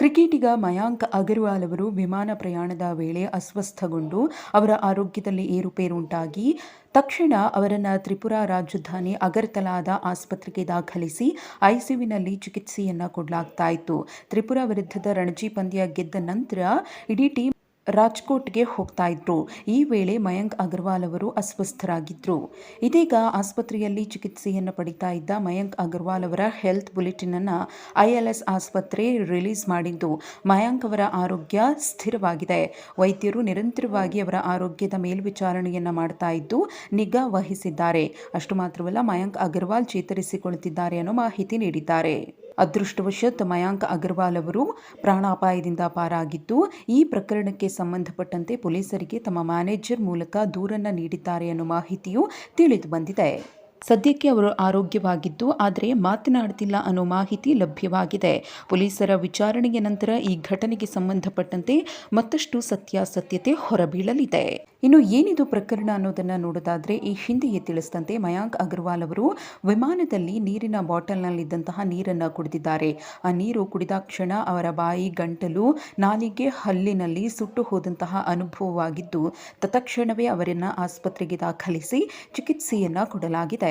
ಕ್ರಿಕೆಟಿಗ ಮಯಾಂಕ್ ಅಗರ್ವಾಲ್ ಅವರು ವಿಮಾನ ಪ್ರಯಾಣದ ವೇಳೆ ಅಸ್ವಸ್ಥಗೊಂಡು ಅವರ ಆರೋಗ್ಯದಲ್ಲಿ ಏರುಪೇರುಂಟಾಗಿ, ತಕ್ಷಣ ಅವರನ್ನು ತ್ರಿಪುರಾ ರಾಜಧಾನಿ ಅಗರ್ತಲಾದ ಆಸ್ಪತ್ರೆಗೆ ದಾಖಲಿಸಿ ಐಸಿಯುವಿನಲ್ಲಿ ಚಿಕಿತ್ಸೆಯನ್ನು ಕೊಡಲಾಗ್ತಾ ಇತ್ತು ತ್ರಿಪುರಾ ವಿರುದ್ಧದ ರಣಜಿ ಪಂದ್ಯ ಗೆದ್ದ ನಂತರ ಇಡೀ ಟೀಮ್ ರಾಜ್ಕೋಟ್ಗೆ ಹೋಗ್ತಾ ಇದ್ರು. ಈ ವೇಳೆ ಮಯಾಂಕ್ ಅಗರ್ವಾಲ್ ಅವರು ಅಸ್ವಸ್ಥರಾಗಿದ್ದರು ಇದೀಗ ಆಸ್ಪತ್ರೆಯಲ್ಲಿ ಚಿಕಿತ್ಸೆಯನ್ನು ಪಡಿತಾ ಇದ್ದ ಮಯಾಂಕ್ ಅಗರ್ವಾಲ್ ಅವರ ಹೆಲ್ತ್ ಬುಲೆಟಿನ್ ಅನ್ನು ಐಎಲ್ಎಸ್ ಆಸ್ಪತ್ರೆ ರಿಲೀಸ್ ಮಾಡಿದ್ದು. ಮಯಾಂಕ್ ಅವರ ಆರೋಗ್ಯ ಸ್ಥಿರವಾಗಿದೆ. ವೈದ್ಯರು ನಿರಂತರವಾಗಿ ಅವರ ಆರೋಗ್ಯದ ಮೇಲ್ವಿಚಾರಣೆಯನ್ನು ಮಾಡ್ತಾ ಇದ್ದು ನಿಗಾ ವಹಿಸಿದ್ದಾರೆ. ಅಷ್ಟು ಮಾತ್ರವಲ್ಲ ಮಯಾಂಕ್ ಅಗರ್ವಾಲ್ ಚೇತರಿಸಿಕೊಳ್ಳುತ್ತಿದ್ದಾರೆ ಅನ್ನೋ ಮಾಹಿತಿ ನೀಡಿದ್ದಾರೆ. ಅದೃಷ್ಟವಶಾತ್ ಮಯಾಂಕ್ ಅಗರ್ವಾಲ್ ಅವರು ಪ್ರಾಣಾಪಾಯದಿಂದ ಪಾರಾಗಿದ್ದು, ಈ ಪ್ರಕರಣಕ್ಕೆ ಸಂಬಂಧಪಟ್ಟಂತೆ ಪೊಲೀಸರಿಗೆ ತಮ್ಮ ಮ್ಯಾನೇಜರ್ ಮೂಲಕ ದೂರನ್ನ ನೀಡಿದ್ದಾರೆ ಅನ್ನೋ ಮಾಹಿತಿಯು ತಿಳಿದು ಬಂದಿದೆ. ಸದ್ಯಕ್ಕೆ ಅವರು ಆರೋಗ್ಯವಾಗಿದ್ದು, ಆದರೆ ಮಾತನಾಡುತ್ತಿಲ್ಲ ಅನ್ನೋ ಮಾಹಿತಿ ಲಭ್ಯವಾಗಿದೆ. ಪೊಲೀಸರ ವಿಚಾರಣೆಯ ನಂತರ ಈ ಘಟನೆಗೆ ಸಂಬಂಧಪಟ್ಟಂತೆ ಮತ್ತಷ್ಟು ಸತ್ಯಾಸತ್ಯತೆ ಹೊರಬೀಳಲಿದೆ. ಇನ್ನು ಏನಿದು ಪ್ರಕರಣ ಅನ್ನೋದನ್ನು ನೋಡೋದಾದ್ರೆ, ಈ ಹಿಂದೆಯೇ ತಿಳಿಸಿದಂತೆ ಮಯಾಂಕ್ ಅಗರ್ವಾಲ್ ಅವರು ವಿಮಾನದಲ್ಲಿ ನೀರಿನ ಬಾಟಲ್ನಲ್ಲಿದ್ದಂತಹ ನೀರನ್ನು ಕುಡಿದಿದ್ದಾರೆ. ಆ ನೀರು ಕುಡಿದ ಕ್ಷಣ ಅವರ ಬಾಯಿ, ಗಂಟಲು, ನಾಲಿಗೆ, ಹಲ್ಲಿನಲ್ಲಿ ಸುಟ್ಟು ಹೋದಂತಹ ಅನುಭವವಾಗಿದ್ದು, ತತ್ಕ್ಷಣವೇ ಅವರನ್ನು ಆಸ್ಪತ್ರೆಗೆ ದಾಖಲಿಸಿ ಚಿಕಿತ್ಸೆಯನ್ನು ಕೊಡಲಾಗಿದೆ.